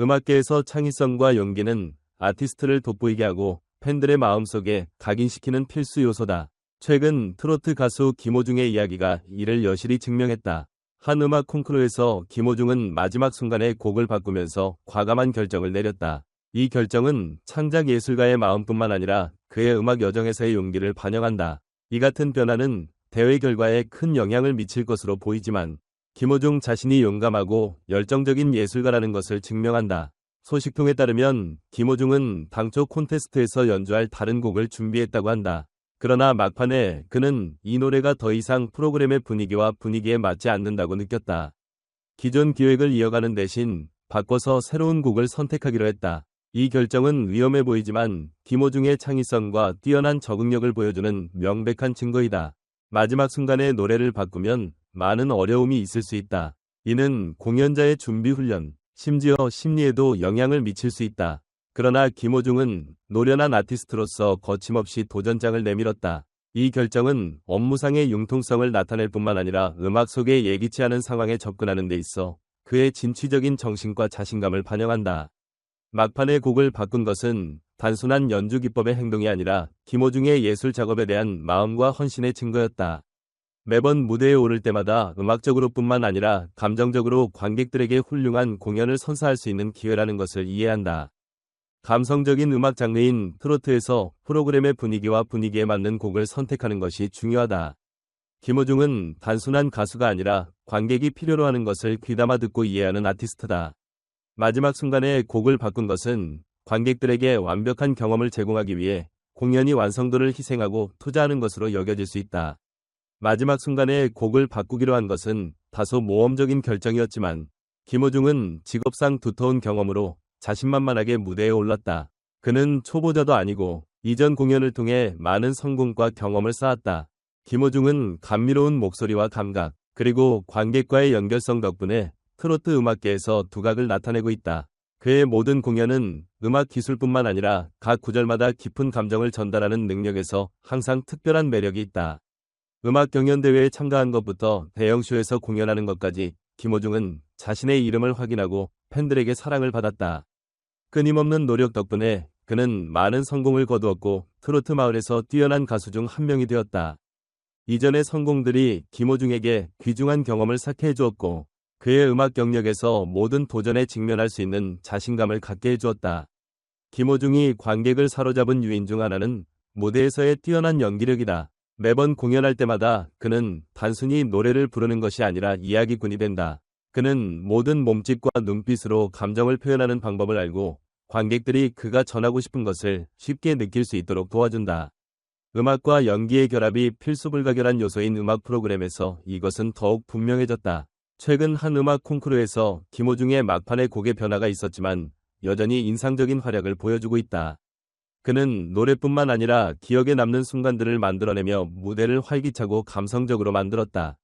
음악계에서 창의성과 용기는 아티스트를 돋보이게 하고 팬들의 마음속에 각인시키는 필수 요소다. 최근 트로트 가수 김호중의 이야기가 이를 여실히 증명했다. 한 음악 콩쿠르에서 김호중은 마지막 순간에 곡을 바꾸면서 과감한 결정을 내렸다. 이 결정은 창작 예술가의 마음뿐만 아니라 그의 음악 여정에서의 용기를 반영한다. 이 같은 변화는 대회 결과에 큰 영향을 미칠 것으로 보이지만 김호중 자신이 용감하고 열정적인 예술가라는 것을 증명한다. 소식통에 따르면 김호중은 당초 콘테스트에서 연주할 다른 곡을 준비했다고 한다. 그러나 막판에 그는 이 노래가 더 이상 프로그램의 분위기와 분위기에 맞지 않는다고 느꼈다. 기존 기획을 이어가는 대신 바꿔서 새로운 곡을 선택하기로 했다. 이 결정은 위험해 보이지만 김호중의 창의성과 뛰어난 적응력을 보여주는 명백한 증거이다. 마지막 순간에 노래를 바꾸면 많은 어려움이 있을 수 있다. 이는 공연자의 준비 훈련, 심지어 심리에도 영향을 미칠 수 있다. 그러나 김호중은 노련한 아티스트로서 거침없이 도전장을 내밀었다. 이 결정은 업무상의 융통성을 나타낼 뿐만 아니라 음악 속에 예기치 않은 상황에 접근하는 데 있어 그의 진취적인 정신과 자신감을 반영한다. 막판에 곡을 바꾼 것은 단순한 연주 기법의 행동이 아니라 김호중의 예술 작업에 대한 마음과 헌신의 증거였다. 매번 무대에 오를 때마다 음악적으로 뿐만 아니라 감정적으로 관객들에게 훌륭한 공연을 선사할 수 있는 기회라는 것을 이해한다. 감성적인 음악 장르인 트로트에서 프로그램의 분위기와 분위기에 맞는 곡을 선택하는 것이 중요하다. 김호중은 단순한 가수가 아니라 관객이 필요로 하는 것을 귀담아 듣고 이해하는 아티스트다. 마지막 순간에 곡을 바꾼 것은 관객들에게 완벽한 경험을 제공하기 위해 공연이 완성도를 희생하고 투자하는 것으로 여겨질 수 있다. 마지막 순간에 곡을 바꾸기로 한 것은 다소 모험적인 결정이었지만 김호중은 직업상 두터운 경험으로 자신만만하게 무대에 올랐다. 그는 초보자도 아니고 이전 공연을 통해 많은 성공과 경험을 쌓았다. 김호중은 감미로운 목소리와 감각, 그리고 관객과의 연결성 덕분에 트로트 음악계에서 두각을 나타내고 있다. 그의 모든 공연은 음악 기술뿐만 아니라 각 구절마다 깊은 감정을 전달하는 능력에서 항상 특별한 매력이 있다. 음악 경연대회에 참가한 것부터 대형쇼에서 공연하는 것까지 김호중은 자신의 이름을 확인하고 팬들에게 사랑을 받았다. 끊임없는 노력 덕분에 그는 많은 성공을 거두었고 트로트 마을에서 뛰어난 가수 중 한 명이 되었다. 이전의 성공들이 김호중에게 귀중한 경험을 쌓게 해주었고 그의 음악 경력에서 모든 도전에 직면할 수 있는 자신감을 갖게 해주었다. 김호중이 관객을 사로잡은 유인 중 하나는 무대에서의 뛰어난 연기력이다. 매번 공연할 때마다 그는 단순히 노래를 부르는 것이 아니라 이야기꾼이 된다. 그는 모든 몸짓과 눈빛으로 감정을 표현하는 방법을 알고 관객들이 그가 전하고 싶은 것을 쉽게 느낄 수 있도록 도와준다. 음악과 연기의 결합이 필수 불가결한 요소인 음악 프로그램에서 이것은 더욱 분명해졌다. 최근 한 음악 콩쿠르에서 김호중의 막판의 곡의 변화가 있었지만 여전히 인상적인 활약을 보여주고 있다. 그는 노래뿐만 아니라 기억에 남는 순간들을 만들어내며 무대를 활기차고 감성적으로 만들었다.